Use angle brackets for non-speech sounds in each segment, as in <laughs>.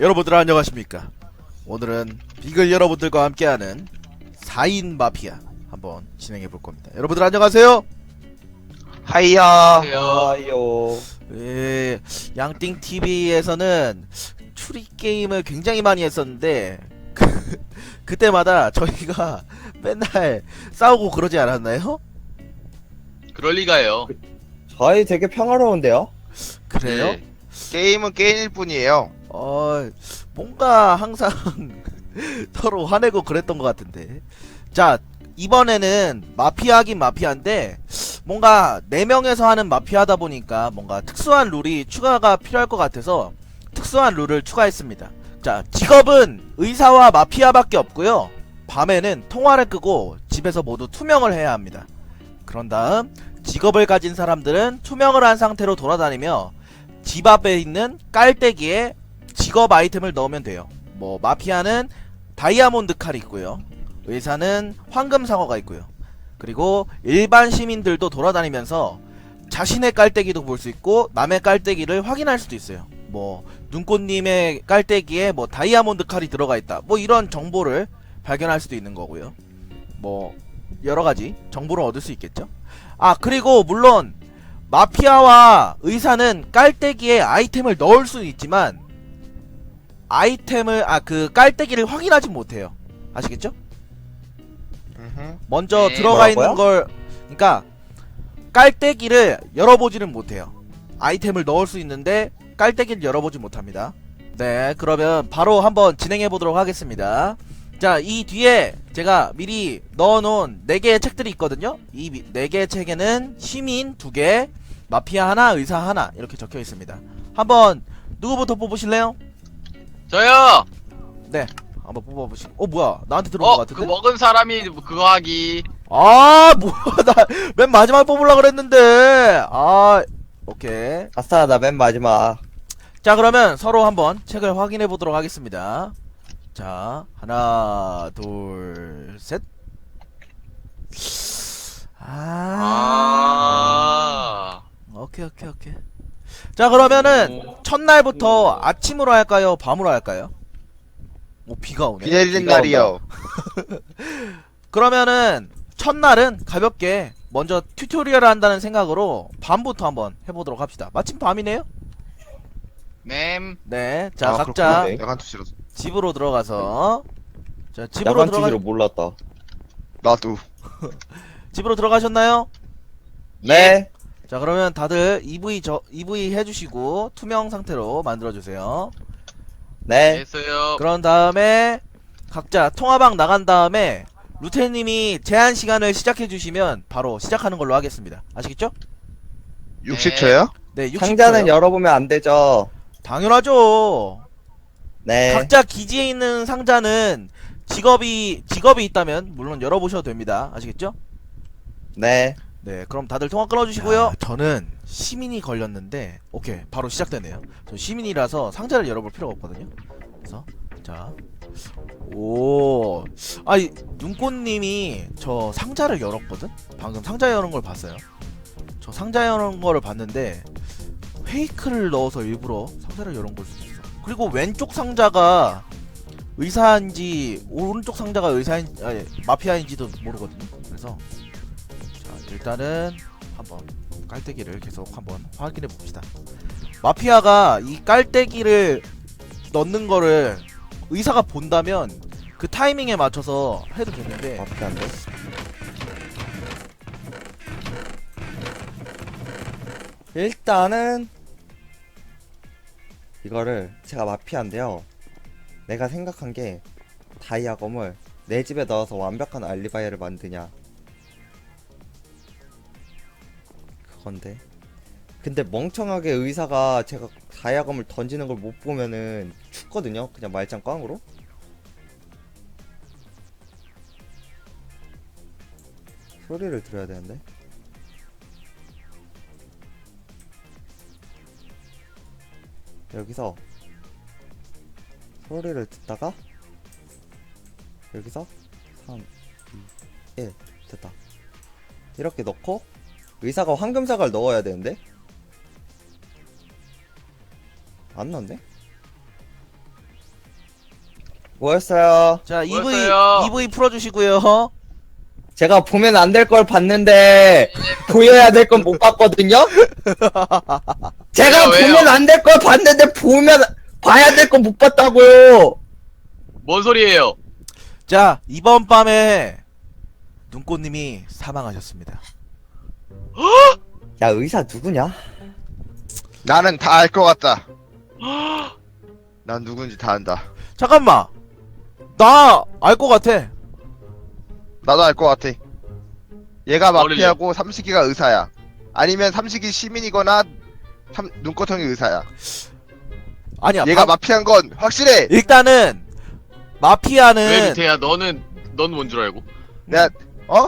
여러분들 안녕하십니까? 오늘은 비글 여러분들과 함께하는 4인 마피아 한번 진행해 볼 겁니다. 여러분들 안녕하세요. 하이야. 아요. 예, 양띵 TV에서는 추리 게임을 굉장히 많이 했었는데 그, 그때마다 저희가 <laughs> 맨날 싸우고 그러지 않았나요? 그럴 리가요. 저희 되게 평화로운데요? 그래요? 네. 게임은 게임일 뿐이에요. 어, 뭔가 항상 <laughs> 서로 화내고 그랬던 것 같은데. 자, 이번에는 마피아긴 마피아인데, 뭔가 4명에서 하는 마피아다 보니까 뭔가 특수한 룰이 추가가 필요할 것 같아서 특수한 룰을 추가했습니다. 자, 직업은 의사와 마피아밖에 없고요. 밤에는 통화를 끄고 집에서 모두 투명을 해야 합니다. 그런 다음 직업을 가진 사람들은 투명을 한 상태로 돌아다니며 집 앞에 있는 깔때기에 직업 아이템을 넣으면 돼요. 뭐 마피아는 다이아몬드 칼이 있고요. 의사는 황금 상어가 있고요. 그리고 일반 시민들도 돌아다니면서 자신의 깔때기도 볼 수 있고 남의 깔때기를 확인할 수도 있어요. 뭐 눈꽃님의 깔때기에 뭐 다이아몬드 칼이 들어가 있다. 뭐 이런 정보를 발견할 수도 있는 거고요. 뭐 여러 가지 정보를 얻을 수 있겠죠. 아 그리고 물론 마피아와 의사는 깔때기에 아이템을 넣을 수는 있지만 아이템을 아 그 깔때기를 확인하지 못해요. 아시겠죠? 먼저 네. 들어가 뭐라고요? 있는 걸 그러니까 깔때기를 열어보지는 못해요. 아이템을 넣을 수 있는데 깔때기를 열어보지 못합니다. 네, 그러면 바로 한번 진행해 보도록 하겠습니다. 자, 이 뒤에 제가 미리 넣어놓은 4개의 책들이 있거든요. 이 4개의 책에는 시민 2개, 마피아 하나, 의사 하나 이렇게 적혀 있습니다. 한번 누구부터 뽑으실래요? 저요. 네, 한번 뽑아보시고. 어, 뭐야? 나한테 들어온 것 어, 같은데? 그 먹은 사람이 그거 하기. 아, <laughs> 뭐야, 나 맨 마지막에 뽑으려고 그랬는데. 아, 오케이. 아싸, 나 맨 마지막. 자, 그러면 서로 한번 책을 확인해 보도록 하겠습니다. 자, 하나, 둘, 셋. 아, 아. 오케이, 오케이, 오케이. 자, 그러면은 첫날부터 아침으로 할까요? 밤으로 할까요? 오, 비가 오네. 비 내리는 비가 날이요. <laughs> 그러면은 첫날은 가볍게 먼저 튜토리얼을 한다는 생각으로 밤부터 한번 해보도록 합시다. 마침 밤이네요? 맴. 네. 자, 아, 각자 그렇구나. 내가 한투 싫어서. 집으로 들어가서 자, 집으로 야간 들어가 TV로 몰랐다. 나도. <laughs> 집으로 들어가셨나요? 네. 자, 그러면 다들 EV 저 EV 해 주시고 투명 상태로 만들어 주세요. 네. 됐어요. 그런 다음에 각자 통화방 나간 다음에 루테 님이 제한 시간을 시작해 주시면 바로 시작하는 걸로 하겠습니다. 아시겠죠? 60초요? 네, 60초요. 상자는 열어보면 안 되죠. 당연하죠. 네. 각자 기지에 있는 상자는 직업이 직업이 있다면 물론 열어보셔도 됩니다. 아시겠죠? 네. 네, 그럼 다들 통화 끊어주시고요. 저는 시민이 걸렸는데, 오케이, 바로 시작되네요. 저 시민이라서 상자를 열어볼 필요가 없거든요. 그래서 자, 오, 아이 눈꽃님이 저 상자를 열었거든. 방금 상자 여는 걸 봤어요. 저 상자 여는 거를 봤는데 페이크를 넣어서 일부러 상자를 열은 걸 수도 있어. 그리고 왼쪽 상자가 의사인지 오른쪽 상자가 의사인 아니 마피아인지도 모르거든요. 그래서 자 일단은 한번 깔때기를 계속 한번 확인해 봅시다. 마피아가 이 깔때기를 넣는 거를 의사가 본다면 그 타이밍에 맞춰서 해도 되는데 돼? 일단은 이거를 제가 마피아인데요. 내가 생각한 게 다이아검을 내 집에 넣어서 완벽한 알리바이를 만드냐 그건데. 근데 멍청하게 의사가 제가 다이아검을 던지는 걸 못 보면은 죽거든요. 그냥 말짱 꽝으로. 소리를 들어야 되는데. 여기서 소리를 듣다가 여기서 3, 2, 1 됐다. 이렇게 넣고 의사가 황금사과를 넣어야 되는데 안 넣네? 뭐였어요? 자 EV 뭐였어요? EV 풀어주시고요. 제가 보면 안 될 걸 봤는데 보여야 될 건 못 봤거든요. <laughs> 제가 왜요, 왜요? 보면 안 될 걸 봤는데 보면 봐야 될 건 못 봤다고요. 뭔 소리예요? 자 이번 밤에 눈꽃님이 사망하셨습니다. 야 의사 누구냐? 나는 다 알 것 같다. <gasps> 난 누군지 다 안다. 잠깐만 나 알 것 같아. 나도 알 것 같아. 얘가 마피아고 삼식이가 의사야. 아니면 삼식이 시민이거나 삼, 눈꺼텅이 의사야. 아니야 얘가 바- 마피아인 건 확실해. 일단은 마피아는 왜 밑에야? 너는 넌 뭔 줄 알고? 내가 어?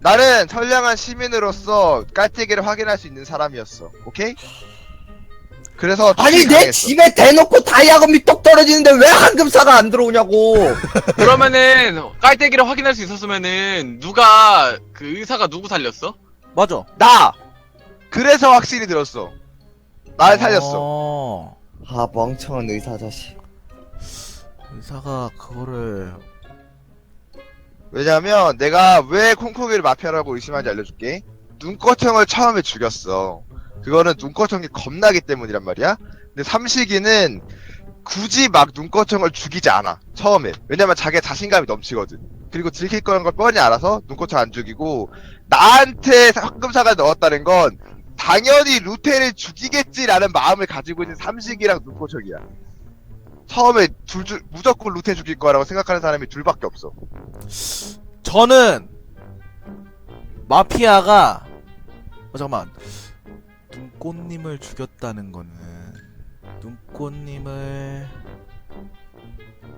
나는 선량한 시민으로서 깔때기를 확인할 수 있는 사람이었어. 오케이? 그래서 아니 내 강했어. 집에 대놓고 다이아금이 똑 떨어지는데 왜 황금사가 안 들어오냐고. <laughs> 그러면은 깔때기를 확인할 수 있었으면은 누가 그 의사가 누구 살렸어? 맞아. 나. 그래서 확실히 들었어. 날 살렸어. 어, 아 멍청한 의사 자식. 의사가 그거를 왜냐면 내가 왜 콩콩이를 마피아라고 의심하는지 알려줄게. 눈꺼텅을 처음에 죽였어. 그거는 눈꺼텅이 겁나기 때문이란 말이야. 근데 삼식이는 굳이 막 눈꺼텅을 죽이지 않아. 처음에. 왜냐면 자기 자신감이 넘치거든. 그리고 들킬 거라는 걸 뻔히 알아서 눈꺼텅 안 죽이고 나한테 황금사가 넣었다는 건 당연히 루테를 죽이겠지라는 마음을 가지고 있는 삼식이랑 눈꺼텅이야. 처음에 둘, 줄 무조건 루테 죽일 거라고 생각하는 사람이 둘밖에 없어. 저는 마피아가 어, 잠깐만 눈꽃님을 죽였다는 거는 눈꽃님을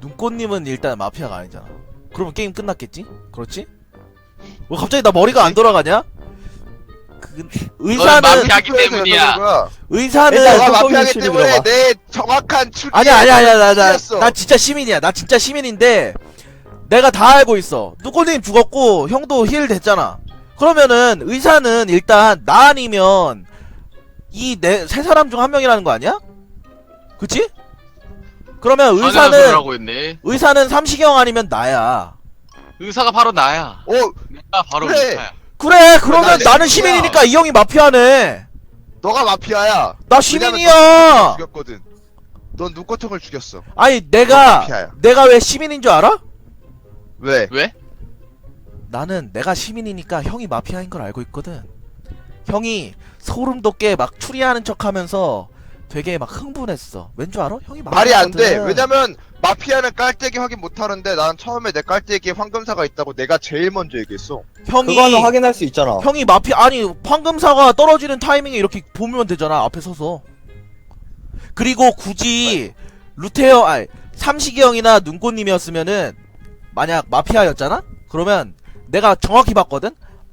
눈꽃님은 일단 마피아가 아니잖아. 그러면 게임 끝났겠지? 그렇지? 왜 갑자기 나 머리가 안 돌아가냐? 그 의사는 마피아기 때문이야. 의사는 뚜껑이 마피아기 때문에 들어봐. 내 정확한 추리 아니야 아니야 아니야 나, 나, 진짜 시민이야 나 진짜 시민인데 내가 다 알고 있어 누꼬님 죽었고 형도 힐 됐잖아 그러면은 의사는 일단 나 아니면 이 네 세 사람 중 한 명이라는 거 아니야? 그치? 그러면 의사는 있네. 의사는 삼시경 아니면 나야 의사가 바로 나야. 어 내가 바로 그래. 의사야. 그래 그러면 나는 나는. 시민이니까 이 형이 마피아네 너가 마피아야 나 시민이야 죽였거든 넌 눈꺼텅을 죽였어 아니 너 내가 마피아야 내가 왜 시민인 줄 알아? 왜? 왜? 나는 내가 시민이니까 형이 마피아인 걸 알고 있거든. 형이 소름 돋게 막 추리하는 척 하면서 되게 막 흥분했어. 왠 줄 알아? 형이 말이 안 돼. 왜냐면 마피아는 깔때기 확인 못 하는데 난 처음에 내 깔때기에 황금사가 있다고 내가 제일 먼저 얘기했어 형이 그거는 확인할 수 있잖아. 형이 마피아 아니 황금사가 떨어지는 타이밍에 이렇게 보면 되잖아. 앞에 서서. 그리고 굳이 루테어 아니 삼식이 형이나 눈꽃님이었으면은 만약 마피아였잖아? 그러면 내가 정확히 봤거든?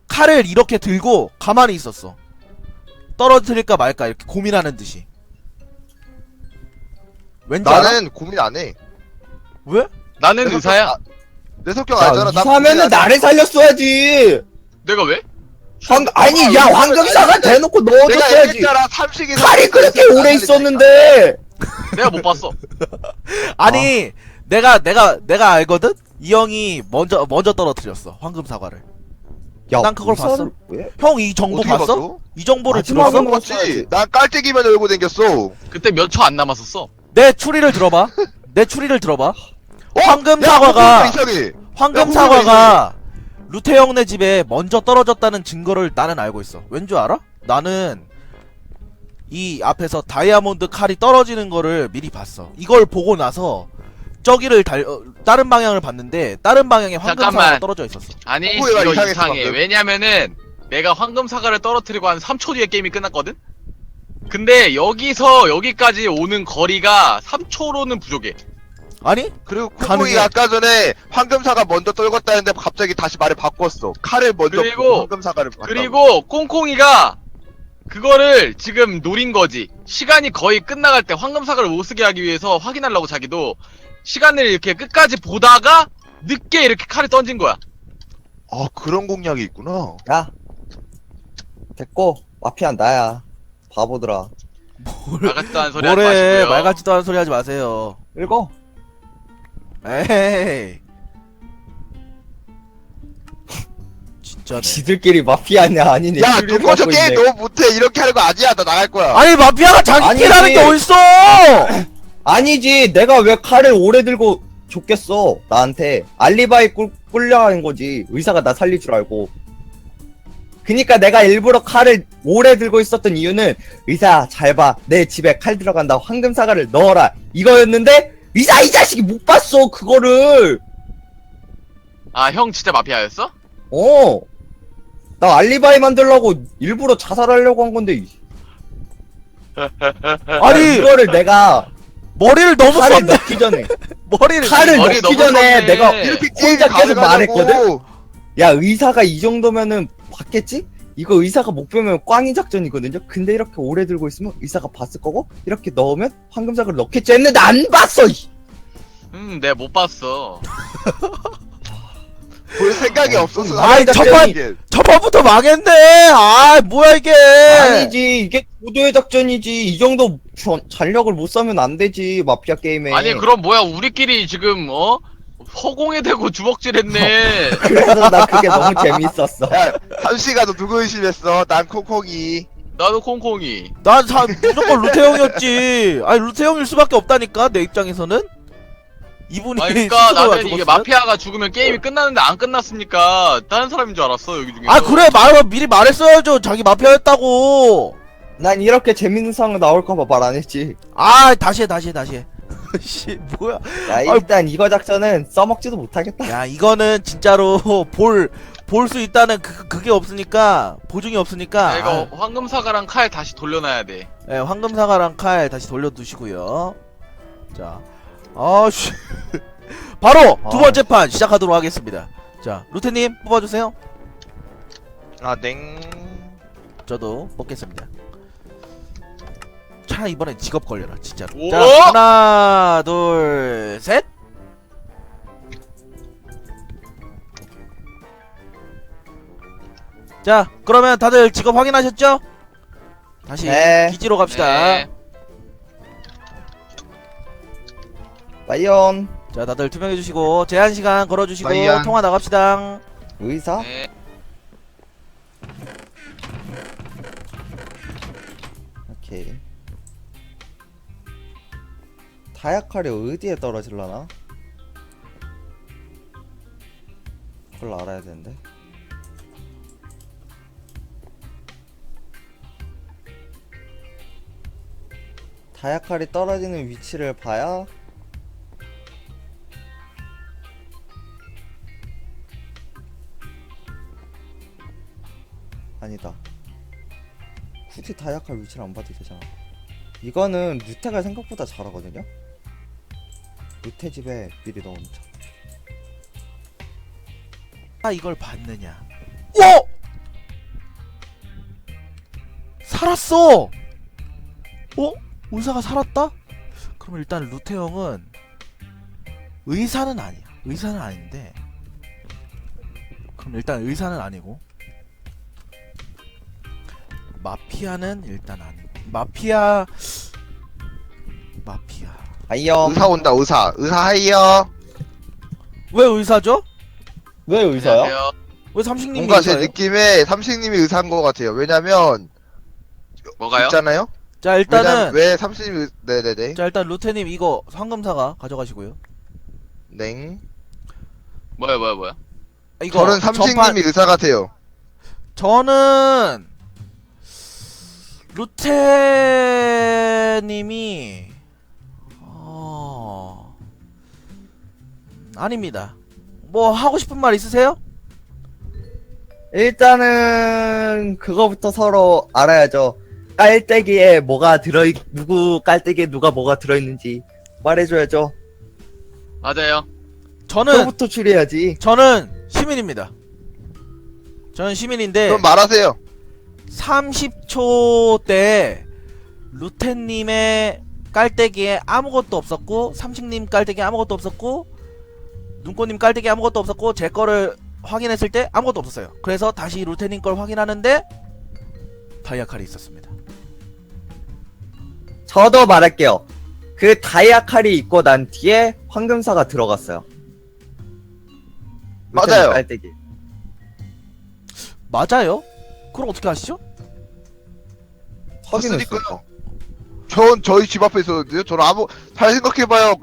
칼을 이렇게 들고 가만히 있었어. 떨어뜨릴까 말까 이렇게 고민하는 듯이. 왠지 알아? 나는 고민 안 해 왜? 나는 의사야. 내 성격 야, 알잖아 나 고민 안 해. 나를 살렸어야지. 내가 왜? 황 아니 야 황금사가 대놓고 내가 넣어줬어야지. 얘기했잖아 삼식이 칼이 그렇게 오래 있었는데. 내가 못 봤어. <laughs> 아니 내가 내가 내가 알거든? 이 형이 먼저 먼저 떨어뜨렸어 황금 사과를. 야, 난 그걸 의사를 봤어. 왜? 형 이 정보 어떻게 봤어? 봤어? 이 정보를 마지막은 들었어? 뭐- 봤지 난 깔때기만 열고 댕겼어 그때 몇 초 안 남았었어. 내 추리를 들어봐. 내 추리를 들어봐. 어? 황금 야, 사과가- 황금 이상해 사과가 루테 형네 집에 먼저 떨어졌다는 증거를 나는 알고 있어. 왠 줄 알아? 나는 이 앞에서 다이아몬드 칼이 떨어지는 거를 미리 봤어. 이걸 보고 나서 저기를 달 어, 다른 방향을 봤는데 다른 방향에 황금 잠깐만. 사과가 떨어져 있었어. 아니 뭐야, 이거 이상해. 방금. 왜냐면은 내가 황금 사과를 떨어뜨리고 한 3초 뒤에 게임이 끝났거든. 근데 여기서 여기까지 오는 거리가 3초로는 부족해. 아니? 그리고 가능해. 콩콩이가 아까 전에 황금사가 먼저 떨궜다는데 갑자기 다시 말을 바꿨어 칼을 먼저 그리고- 보고 황금사과를 봤다고. 그리고 콩콩이가 그거를 지금 노린 거지. 시간이 거의 끝나갈 때 황금 사과를 못 쓰게 하기 위해서 확인하려고 자기도 시간을 이렇게 끝까지 보다가 늦게 이렇게 칼을 던진 거야. 아 그런 공략이 있구나 야. 됐고 마피아 나야. 바보들아. 말 같지도 않은 소리 하지 뭐래 마시고요. 말 같지도 않은 소리 하지 마세요. 읽어. 에이. 진짜네. 지들끼리 마피아냐 아니네. 야 갖고 게임 있네. 너무 못해 이렇게 하는 거 아니야 나 나갈 거야 아니 마피아가 자기끼리 아니지. 하는 게 어딨어! <clears throat> 아니지 내가 왜 칼을 오래 들고 줬겠어 나한테 알리바이 꿀, 꿀려하는 거지 의사가 나 살릴 줄 알고 그니까 내가 일부러 칼을 오래 들고 있었던 이유는 의사 잘 봐 내 집에 칼 들어간다 황금 사과를 넣어라 이거였는데 의사 이 자식이 못 봤어 그거를 아 형 진짜 마피아였어? 어 나 알리바이 만들려고 일부러 자살하려고 한 건데 이- <laughs> 아니 이거를 내가 머리를 너무 칼을 썼네. 넣기 전에 <laughs> 머리를 칼을 머리 넣기 너무 전에 썼네. 내가 이렇게 혼자 계속. 말했거든? 야 의사가 이 정도면은 봤겠지? 이거 의사가 못 보면 꽝이 작전이거든요. 근데 이렇게 오래 들고 있으면 의사가 봤을 거고 이렇게 넣으면 황금작을 넣겠지 했는데 안 봤어. 이. 음 내가 못 봤어 <laughs> 볼 생각이 없었어 아이, 나 첫판- 이게. 첫판부터 망했네. 아 뭐야 이게? 아니지 이게 고도의 작전이지 이 정도 전- 잔력을 못 써면 안 되지 마피아 게임에. 아니 그럼 뭐야 우리끼리 지금 어? 허공에 대고 주먹질했네 <laughs> 그래서 나 그게 너무 재밌었어. 야너 누구 의심했어 난 콩콩이 나도 콩콩이 난 사, 무조건 루테 형이었지. 아니 루테 형일 수밖에 없다니까 내 입장에서는. 이분이 아니 그니까 스스로가 나는 이게 죽었으면? 마피아가 죽으면 게임이 끝나는데 안 끝났으니까 다른 사람인 줄 알았어 여기 중에서 아 그래 말 미리 말했어야죠. 자기 마피아였다고. 난 이렇게 재밌는 상황 나올까봐 말 안 했지. 아 다시 해 다시 해 다시 해. <laughs> 씨 뭐야? 야 일단 이거 작전은 써먹지도 못하겠다. 야 이거는 진짜로 <laughs> 볼 볼 수 있다는 그, 그게 없으니까 보증이 없으니까. 야, 이거 황금 사과랑 칼 다시 돌려놔야 돼. 아, 예, 황금 사과랑 칼 다시 돌려두시고요. 자 아씨. <laughs> 바로 두 아. 번째 판 시작하도록 하겠습니다. 자 루테님 뽑아주세요. 아 냉 저도 뽑겠습니다 차 이번엔 직업 걸려라 진짜로 오! 자 하나 둘셋 자 그러면 다들 직업 확인하셨죠? 다시 네. 기지로 갑시다 네. 파이언 자 다들 투명해주시고 제한시간 걸어주시고. 통화 나갑시다 의사? 네. 오케이. 다이아칼이 어디에 떨어질라나? 그걸 알아야 되는데. 다이아칼이 떨어지는 위치를 봐야 아니다. 굳이 다이아칼 위치를 안 봐도 되잖아. 이거는 루테가 생각보다 잘하거든요. 루테 집에 미리 넣어놓자. 아 이걸 봤느냐 오! 살았어 어? 의사가 살았다? 그럼 일단 루테 형은 의사는 아니야 의사는 아닌데 그럼 일단 의사는 아니고 마피아는 일단 아니고 마피아 마피아 아이염. 의사 온다 의사 의사 하이요 왜 의사죠? 왜 의사요? 안녕하세요. 왜 삼식님이 뭔가 제 의사예요? 느낌에 삼식님이 의사인 것 같아요 왜냐면 뭐가요? 있잖아요 자 일단은 왜 삼식님이 의- 네네네 자 일단 루테님 이거 황금사가 가져가시고요 냉 뭐야 뭐야 뭐야 아, 이거 저는 전판- 삼식님이 의사 같아요 저는 루테님이 아닙니다. 뭐 하고 싶은 말 있으세요? 일단은 그거부터 서로 알아야죠. 깔때기에 뭐가 들어있 누구 깔때기에 누가 뭐가 들어있는지 말해줘야죠. 맞아요 저는 그거부터 추리해야지. 저는 시민입니다. 저는 시민인데 그럼 말하세요 30초 때 루테님의 깔때기에 아무것도 없었고 삼식님 깔때기에 아무것도 없었고 눈꽃님 깔때기에 아무것도 없었고 제 거를 확인했을 때 아무것도 없었어요. 그래서 다시 루테님 걸 확인하는데 다이아 칼이 있었습니다. 저도 말할게요. 그 다이아 칼이 있고 난 뒤에 황금사가 들어갔어요. 맞아요. 깔때기. 맞아요? 그럼 어떻게 아시죠? 봤으니까요. 전 저희 집 앞에 있었는데요. 저는 아무 잘 생각해봐요.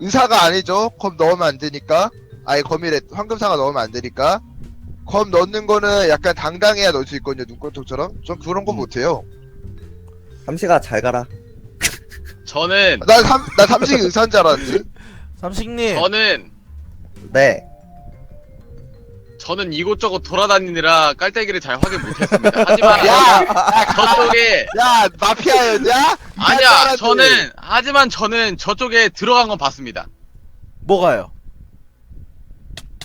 의사가 아니죠. 검 넣으면 안 되니까. 아예 검이래 황금사가 넣으면 안 되니까. 검 넣는 거는 약간 당당해야 넣을 수 있거든요. 눈꽃통처럼. 전 그런 거 음. 못해요. 삼시가 잘 가라. 저는 난 삼, 나 삼식 의사인 줄 알았는데. 삼식님 저는 네. 저는 이곳저곳 돌아다니느라 깔때기를 잘 확인 못했습니다. 하지만 야! 저쪽에 야, 마피아였냐? 아니야. 저는 하지만 저는 저쪽에 들어간 건 봤습니다. 뭐가요?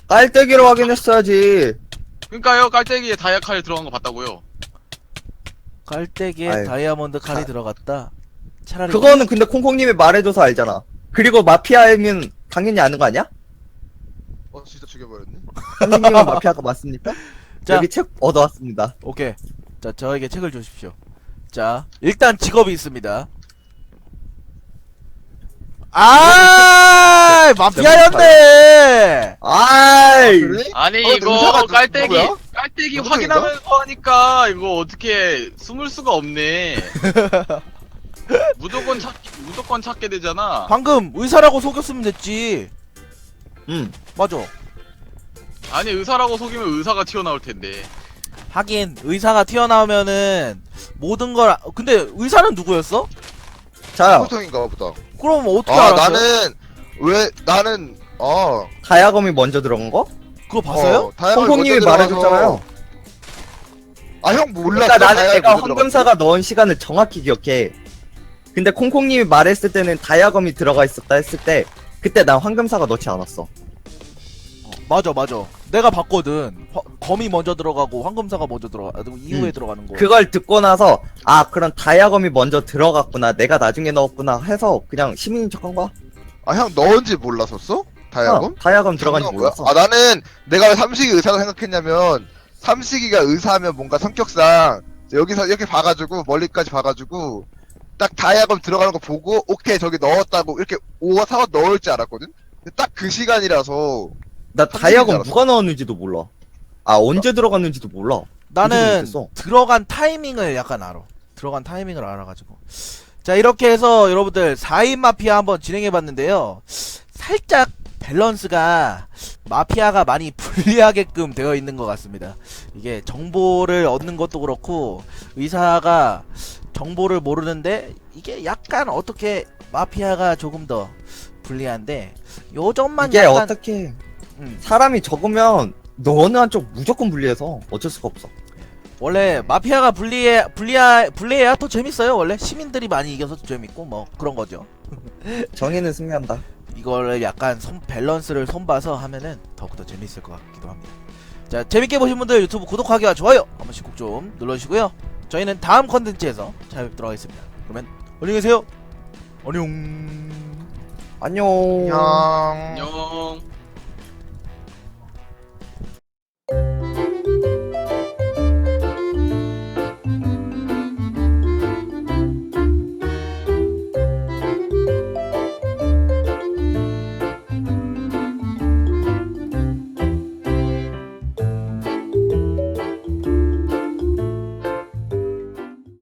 깔때기로 확인했어야지. 그러니까요 깔때기에 다이아 칼 들어간 거 봤다고요. 깔때기에 아유. 다이아몬드 칼이 가- 들어갔다. 차라리 그거는 근데 콩콩님이 말해줘서 알잖아. 그리고 마피아이면 당연히 아는 거 아니야? 어, 진짜 죽여버렸네. 삼식님은 마피아가 맞습니까? 자. 여기 책 얻어왔습니다. 오케이. 자, 저에게 책을 주십시오. 자, 일단 직업이 있습니다. 아, 마피아였네. 아이. 그래? 아니 어, 이거 깔때기 누구야? 깔때기 누구야, 확인하면서 하니까 이거 어떻게 숨을 수가 없네. <laughs> 무조건 찾 무조건 찾게 되잖아. 방금 의사라고 속였으면 됐지. 음. 맞아. 아니 의사라고 속이면 의사가 튀어나올 텐데. 하긴 의사가 튀어나오면은 모든 걸 아- 근데 의사는 누구였어? 자, 보통인가 보다. 그럼 어떻게 아, 알았어요? 나는, 왜, 나는, 어. 다이아검이 먼저 들어간 거? 그거 봤어요? 어, 먼저 들어가서- 말해줬잖아요. 아, 형 몰라. 그러니까 나는 내가 황금사가 넣은 시간을 정확히 기억해. 근데 콩콩님이 말했을 때는 다이아검이 들어가 있었다 했을 때 그때 난 황금사가 넣지 않았어. 어, 맞아, 맞아. 내가 봤거든. 화- 검이 먼저 들어가고 황금사가 먼저 들어가. 그리고 이후에 음. 들어가는 거. 그걸 듣고 나서 아 그럼 다이아검이 먼저 들어갔구나 내가 나중에 넣었구나 해서 그냥 시민인 척한 거야. 아, 형 넣은지 몰랐었어? 다이아몬드? 어, 다이아검 들어간지? 몰랐어. 아 나는 내가 왜 삼식이 의사라고 생각했냐면 삼식이가 의사하면 뭔가 성격상 여기서 이렇게 봐가지고 멀리까지 봐가지고 딱 다이아검 들어가는 거 보고 오케이 저기 넣었다고 이렇게 오와 사와 넣을 줄 알았거든. 딱 그 시간이라서 나 알았어. 누가 넣었는지도 몰라. 아 언제 들어갔는지도 몰라. 나는 못했어. 들어간 타이밍을 약간 알아. 들어간 타이밍을 알아가지고. 자, 이렇게 해서 여러분들 4인 마피아 한번 진행해봤는데요. 살짝 밸런스가 마피아가 많이 <laughs> 불리하게끔 되어 있는 것 같습니다. 이게 정보를 얻는 것도 그렇고, 의사가 정보를 모르는데, 이게 약간 어떻게 마피아가 조금 더 불리한데, 요 점만 이게 약간, 어떻게 음, 사람이 적으면 너는 한쪽 무조건 불리해서 어쩔 수가 없어. 원래 마피아가 불리해 불리해 불리해야 더 재밌어요. 원래 시민들이 많이 이겨서 더 재밌고 뭐 그런 거죠. <laughs> 정의는 승리한다. 이거를 약간 손 밸런스를 손봐서 하면은 더욱더 재밌을 것 같기도 합니다. 자 재밌게 보신 분들 유튜브 구독하기와 좋아요 한 번씩 꼭 좀 눌러주시고요. 저희는 다음 컨텐츠에서 찾아뵙도록 하겠습니다. 그러면 안녕히 계세요. 안녕. 안녕. 안녕.